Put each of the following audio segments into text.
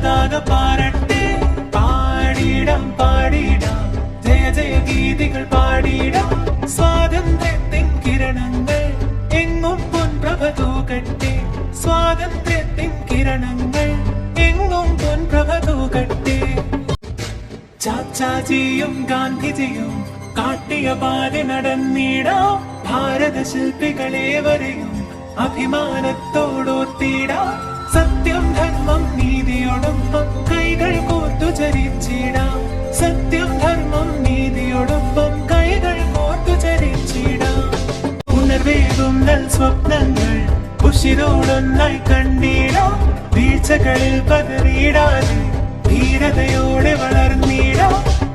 പതാക പാടട്ടെ. പാടിടം പാടിടാം. ജയ ജയ ഗീതികൾ പാടിടാം. സ്വാതന്ത്ര്യത്തിൻ കിരണങ്ങൾ എങ്ങും പൊൻപ്രഭ തൂകട്ടെ സ്വാതന്ത്ര്യത്തിൻ കിരണങ്ങൾ എങ്ങും പൊൻപ്രഭ തൂകട്ടെ ചാച്ചാജിയും ഗാന്ധിജിയും കാട്ടിയ പാതി നടന്നിടാം. ഭാരത ശില്പികളേവരെയും അഭിമാനത്തോടൊത്തിടാം. സത്യം ധർമ്മ ചരിച്ചിടാം. സത്യം ധർമ്മം നീതിയോടൊപ്പം കൈകൾ കോർത്തു ചരിച്ചിടാം. ഉണർവേകും നൽ സ്വപ്നങ്ങൾ ഉഷിരോടൊന്നായി കണ്ടിടാം വീഴ്ചകളിൽ പതറിയിടാതെ ധീരതയോടെ വളർന്നിടാം.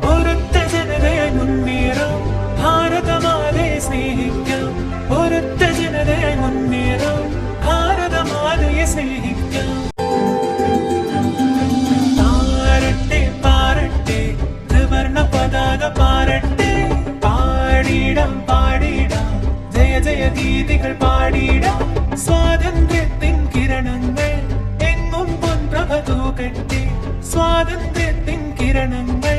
ഒരുത്ത ജനതയെ മുന്നേറാം. ഭാരതമാതയെ സ്നേഹിക്കാം. ഒരുത്ത ജനതയെ മുന്നേറാം. ഭാരതമാതയെ സ്നേഹിക്കാം. പതാക പാരട്ടെ പാടിടാം പാടിടാം ജയ ജയ ഗീതികൾ പാടിടാം സ്വാതന്ത്ര്യത്തിൻ കിരണങ്ങൾ എങ്ങും പൊൻപ്രഭ തൂകട്ടെ സ്വാതന്ത്ര്യത്തിൻ കിരണങ്ങൾ